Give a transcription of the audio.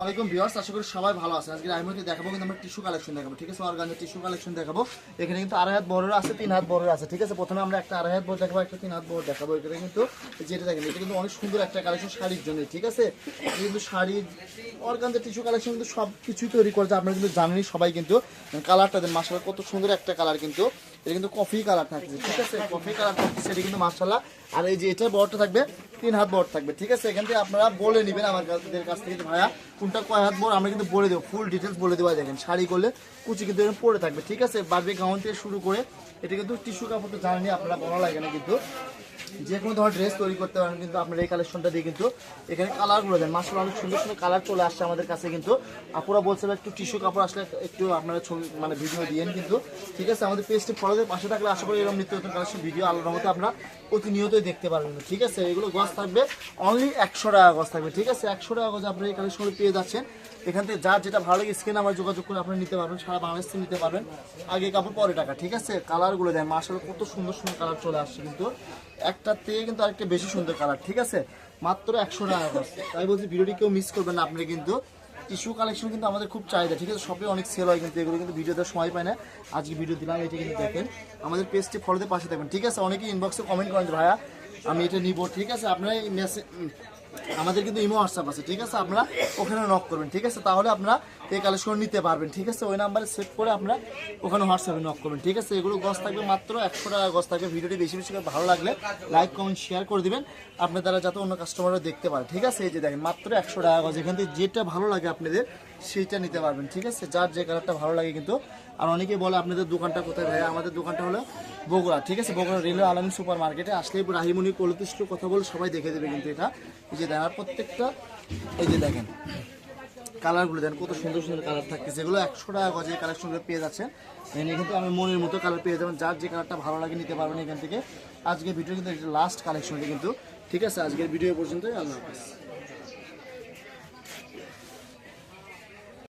ওয়ালাইকুম ভিউয়ার্স, আশা করি সবাই ভালো আছেন। আজকে আমি হতে দেখাবো কিন্তু আমরা টিস্যু কালেকশন দেখাবো, ঠিক আছে? অর্গানের টিস্যু কালেকশন দেখাবো, এখানে কিন্তু আড়াই হাত বড় আছে, তিন হাত বড় আছে, ঠিক আছে? প্রথমে আমরা একটা আড়াই হাত বড় দেখাবো, একটা তিন হাত বড় দেখাবো। এখানে কিন্তু যেটা দেখেন, এটা কিন্তু অনেক সুন্দর একটা কালেকশন শাড়ির জন্য, ঠিক আছে? কিন্তু শাড়ি অর্গানদের টিস্যু কালেকশন কিন্তু সব কিছুই তৈরি করেছে, আপনারা কিন্তু জানেনই সবাই কিন্তু কালারটা দেন মাসাল্লাহ কত সুন্দর একটা কালার কিন্তু, এটা কিন্তু কফি কালার থাকছে, ঠিক আছে? কফি কালার থাকছে, সেটা কিন্তু মাসাল্লাহ আর এই যে এটা বড়টা থাকবে তিন হাত বড় থাকবে, ঠিক আছে? এখান থেকে আপনারা বলে নেবেন আমার কাছ থেকে ভাইয়া, কোনটা কয় হাত বড়? আমরা কিন্তু বলে দেবো ফুল ডিটেলস বলে দেওয়া দেখেন, শাড়ি করলে কুচি কিন্তু এরকম পরে থাকবে, ঠিক আছে? বাড়বে গাউন থেকে শুরু করে, এটা কিন্তু টিস্যু কাপড় তো জানেনি আপনারা, বলা লাগে না কিন্তু। যে কোনো ধরনের ড্রেস তৈরি করতে পারেন, কিন্তু আপনার এই কালেকশনটা দিয়ে কিন্তু এখানে কালারগুলো দেন। মাসাল অনেক সুন্দর সুন্দর কালার চলে আসছে আমাদের কাছে কিন্তু। আপুরা বলছে একটু টিস্যু কাপড় আসলে একটু আপনারা ছবি মানে ভিডিও দিয়েন কিন্তু। ঠিক আছে, আমাদের পেজটি ফলোদের পাশে থাকলে আশা করি এরকম নিত্য নতুন কালেকশন ভিডিও আলাদা মতো আপনারা প্রতিনিয়তই দেখতে পারবেন। ঠিক আছে, এগুলো গছ থাকবে অনলি একশো টাকা গছ থাকবে। ঠিক আছে, একশো টাকা গজ আপনারা এই কালেকশনগুলো পেয়ে যাচ্ছেন। এখান থেকে যার যেটা ভালো লাগে স্ক্রিনে আমার যোগাযোগ করে আপনারা নিতে পারবেন, সারা বাংলাদেশ থেকে নিতে পারবেন। আগে কাপড় পরে টাকা, ঠিক আছে? কালারগুলো দেন মার্শাল কত সুন্দর সুন্দর কালার চলে আসছে কিন্তু। একটার থেকে কিন্তু আরেকটা বেশি সুন্দর কালার ঠিক আছে? মাত্র একশো টাকা করছে তাই বলছি ভিডিওটি কেউ মিস করবেন না আপনি কিন্তু। টিস্যু কালেকশন কিন্তু আমাদের খুব চাহিদা, ঠিক আছে? সবই অনেক সেল হয় কিন্তু, এগুলো কিন্তু ভিডিওতে সময় পায় না। আজকে ভিডিও দিলাম, এটা কিন্তু দেখেন। আমাদের পেজটি ফলোতে পাশে থাকবেন, ঠিক আছে? অনেকেই ইনবক্সে কমেন্ট করেন ভাইয়া, আমি এটা নিব। ঠিক আছে? আপনারা মেসেজ আমাদের কিন্তু ইমো হোয়াটসঅ্যাপ আছে, ঠিক আছে? আপনারা ওখানে নক করবেন, ঠিক আছে? তাহলে আপনারা এই কালেকশন নিতে পারবেন, ঠিক আছে? ওই নাম্বারে সেভ করে আপনারা ওখানে হোয়াটসঅ্যাপে নক করবেন, ঠিক আছে? এগুলো গছ থাকবে মাত্র একশো টাকা গছ থাকবে। ভিডিওটি বেশি বেশি ভালো লাগলে লাইক কমেন্ট শেয়ার করে দিবেন। আপনার দ্বারা যাতে অন্য কাস্টমাররা দেখতে পারে, ঠিক আছে? এই যে দেখেন, মাত্র একশো টাকা গজ এখান থেকে যেটা ভালো লাগে আপনাদের, সেইটা নিতে পারবেন, ঠিক আছে? যার যে কালারটা ভালো লাগে কিন্তু, আর অনেকে বলে আপনাদের দোকানটা কোথায়? ভাই আমাদের দোকানটা হলো বগুড়া, ঠিক আছে? বগুড়া রেলওয়ে আলম সুপার মার্কেটে আসলে রাহিমণি কলতিষ্ঠ কথা বলে সবাই দেখে দেবে কিন্তু এটা। এই যে দেখার প্রত্যেকটা, এই যে দেখেন, কালারগুলো দেন কত সুন্দর সুন্দর কালার থাকতেছে। এগুলো একশো টাকা গজে কালেকশনগুলো পেয়ে যাচ্ছেন। এখানে কিন্তু আমি মনের মতো কালার পেয়ে যাবেন। যার যে কালারটা ভালো লাগে নিতে পারবেন এখান থেকে। আজকের ভিডিও কিন্তু লাস্ট কালেকশনটা কিন্তু, ঠিক আছে? আজকের ভিডিও পর্যন্তই, আল্লাহ হাফিজ।